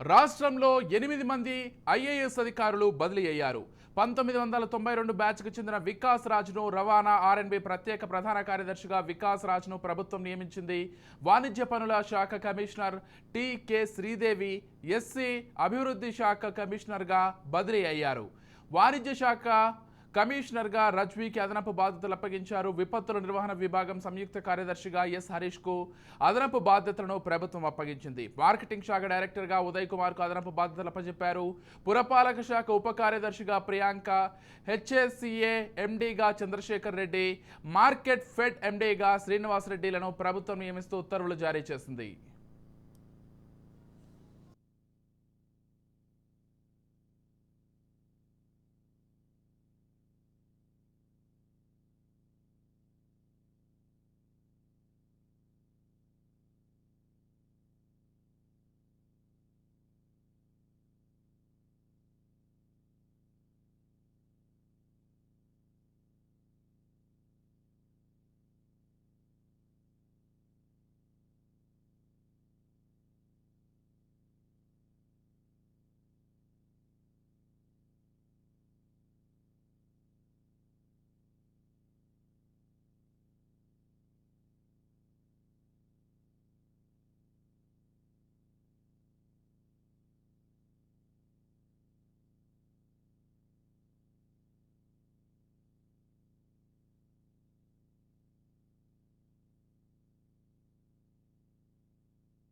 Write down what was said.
రాష్ట్రంలో ఎనిమిది మంది ఐఏఎస్ అధికారులు బదిలీ అయ్యారు. పంతొమ్మిది వందల తొంభై రెండు బ్యాచ్కు చెందిన వికాస్ రాజ్ను రవాణా ఆర్ఎన్బి ప్రత్యేక ప్రధాన కార్యదర్శిగా వికాస్ రాజ్ను ప్రభుత్వం నియమించింది. వాణిజ్య పనుల శాఖ కమిషనర్ టికే శ్రీదేవి ఎస్సీ అభివృద్ధి శాఖ కమిషనర్గా బదిలీ అయ్యారు. వాణిజ్య శాఖ కమిషనర్గా రజ్వీకి అదనపు బాధ్యతలు అప్పగించారు. విపత్తుల నిర్వహణ విభాగం సంయుక్త కార్యదర్శిగా ఎస్ హరీష్కు అదనపు బాధ్యతలను ప్రభుత్వం అప్పగించింది. మార్కెటింగ్ శాఖ డైరెక్టర్గా ఉదయ్ కుమార్కు అదనపు బాధ్యతలు అప్పచెప్పారు. పురపాలక శాఖ ఉప కార్యదర్శిగా ప్రియాంక హెచ్ఎస్సిఏ ఎండీగా చంద్రశేఖర్ రెడ్డి మార్కెట్ ఫెడ్ ఎండీగా శ్రీనివాస్ రెడ్డిలను ప్రభుత్వం నియమిస్తూ ఉత్తర్వులు జారీ చేసింది.